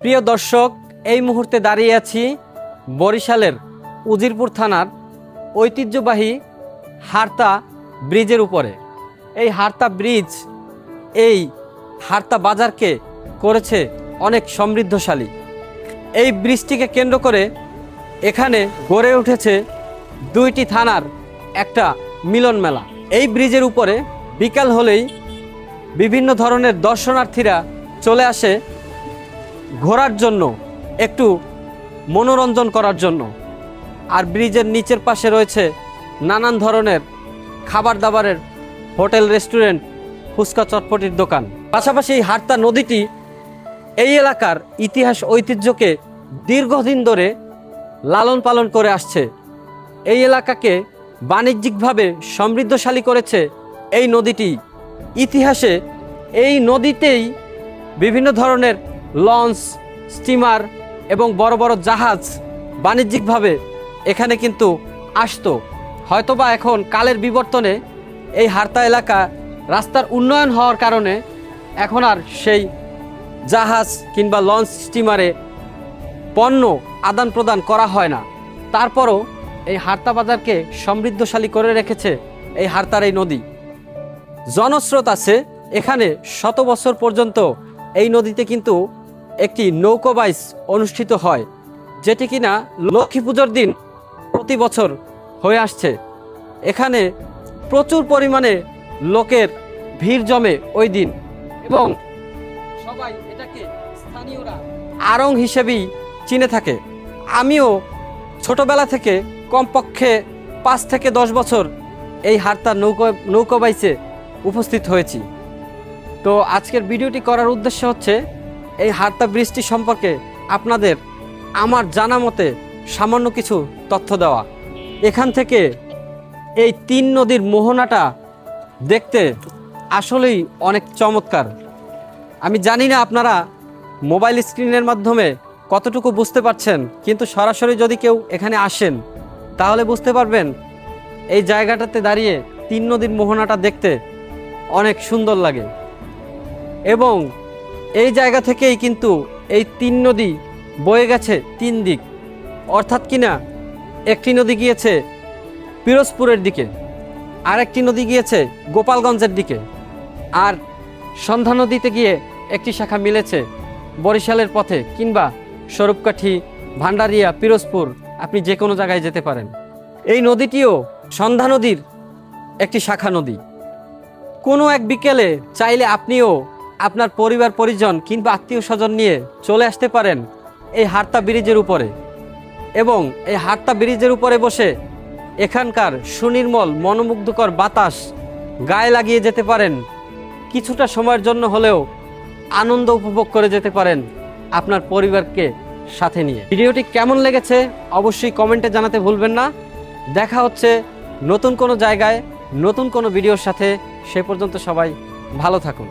প্রিয় দর্শক, এই মুহূর্তে দাঁড়িয়ে আছি বরিশালের উজিরপুর থানার ঐতিহ্যবাহী হারতা ব্রিজের উপরে। এই হারতা ব্রিজ, এই হারতা বাজারকে করেছে অনেক সমৃদ্ধশালী। এই ব্রিজটিকে কেন্দ্র করে এখানে গড়ে উঠেছে দুইটি থানার একটা মিলন মেলা। এই ব্রিজের উপরে বিকাল হলেই বিভিন্ন ধরনের দর্শনার্থীরা চলে আসে ঘোরার জন্য, একটু মনোরঞ্জন করার জন্য। আর ব্রিজের নিচের পাশে রয়েছে নানান ধরনের খাবার দাবারের হোটেল, রেস্টুরেন্ট, ফুচকা চটপটির দোকান। পাশাপাশি এই হারতা নদীটি এই এলাকার ইতিহাস ঐতিহ্যকে দীর্ঘদিন ধরে লালন পালন করে আসছে। এই এলাকাকে বাণিজ্যিকভাবে সমৃদ্ধশালী করেছে এই নদীটি। ইতিহাসে এই নদীতেই বিভিন্ন ধরনের লঞ্চ, স্টিমার এবং বড় বড় জাহাজ বাণিজ্যিকভাবে এখানে কিন্তু আসতো। হয়তোবা এখন কালের বিবর্তনে এই হারতা এলাকা রাস্তার উন্নয়ন হওয়ার কারণে এখন আর সেই জাহাজ কিংবা লঞ্চ, স্টিমারে পণ্য আদান প্রদান করা হয় না। তারপরও এই হারতা বাজারকে সমৃদ্ধশালী করে রেখেছে এই হারতার এই নদী। জনস্রোত আছে, এখানে শত বছর পর্যন্ত এই নদীতে কিন্তু একটি নৌকো বাইস অনুষ্ঠিত হয়, যেটি কিনা লক্ষ্মী পুজোর দিন প্রতি বছর হয়ে আসছে। এখানে প্রচুর পরিমাণে লোকের ভিড় জমে ওই দিন এবং সবাই এটাকে স্থানীয়রা আড়ং হিসেবেই চিনে থাকে। আমিও ছোটবেলা থেকে কমপক্ষে পাঁচ থেকে দশ বছর এই হারতার নৌকো নৌকো বাইচে উপস্থিত হয়েছি। তো আজকের ভিডিওটি করার উদ্দেশ্য হচ্ছে এই হারতা বৃষ্টি সম্পর্কে আপনাদের আমার জানা মতে সামান্য কিছু তথ্য দেওয়া। এখান থেকে এই তিন নদীর মোহনাটা দেখতে আসলেই অনেক চমৎকার। আমি জানি না আপনারা মোবাইল স্ক্রিনের মাধ্যমে কতটুকু বুঝতে পারছেন, কিন্তু সরাসরি যদি কেউ এখানে আসেন, তাহলে বুঝতে পারবেন এই জায়গাটাতে দাঁড়িয়ে তিন নদীর মোহনাটা দেখতে অনেক সুন্দর লাগে। এবং এই জায়গা থেকেই কিন্তু এই তিন নদী বয়ে গেছে তিন দিক। অর্থাৎ কিনা একটি নদী গিয়েছে পিরোজপুরের দিকে, আরেকটি নদী গিয়েছে গোপালগঞ্জের দিকে। আর সন্ধ্যা নদীতে গিয়ে একটি শাখা মিলেছে বরিশালের পথে কিংবা স্বরূপকাঠি ভান্ডারিয়া পিরোজপুর, আপনি যে কোনো জায়গায় যেতে পারেন। এই নদীটিও সন্ধ্যা নদীর একটি শাখা নদী। কোনো এক বিকেলে চাইলে আপনিও আপনার পরিবার, পরিজন কিংবা আত্মীয় স্বজন নিয়ে চলে আসতে পারেন এই হারতা ব্রিজের উপরে। এবং এই হারতা ব্রিজের উপরে বসে এখানকার সুনির্মল, মনোমুগ্ধকর বাতাস গায়ে লাগিয়ে যেতে পারেন। কিছুটা সময়ের জন্য হলেও আনন্দ উপভোগ করে যেতে পারেন আপনার পরিবারকে সাথে নিয়ে। ভিডিওটি কেমন লেগেছে অবশ্যই কমেন্টে জানাতে ভুলবেন না। দেখা হচ্ছে নতুন কোনো জায়গায়, নতুন কোনো ভিডিওর সাথে। সে পর্যন্ত সবাই ভালো থাকুন।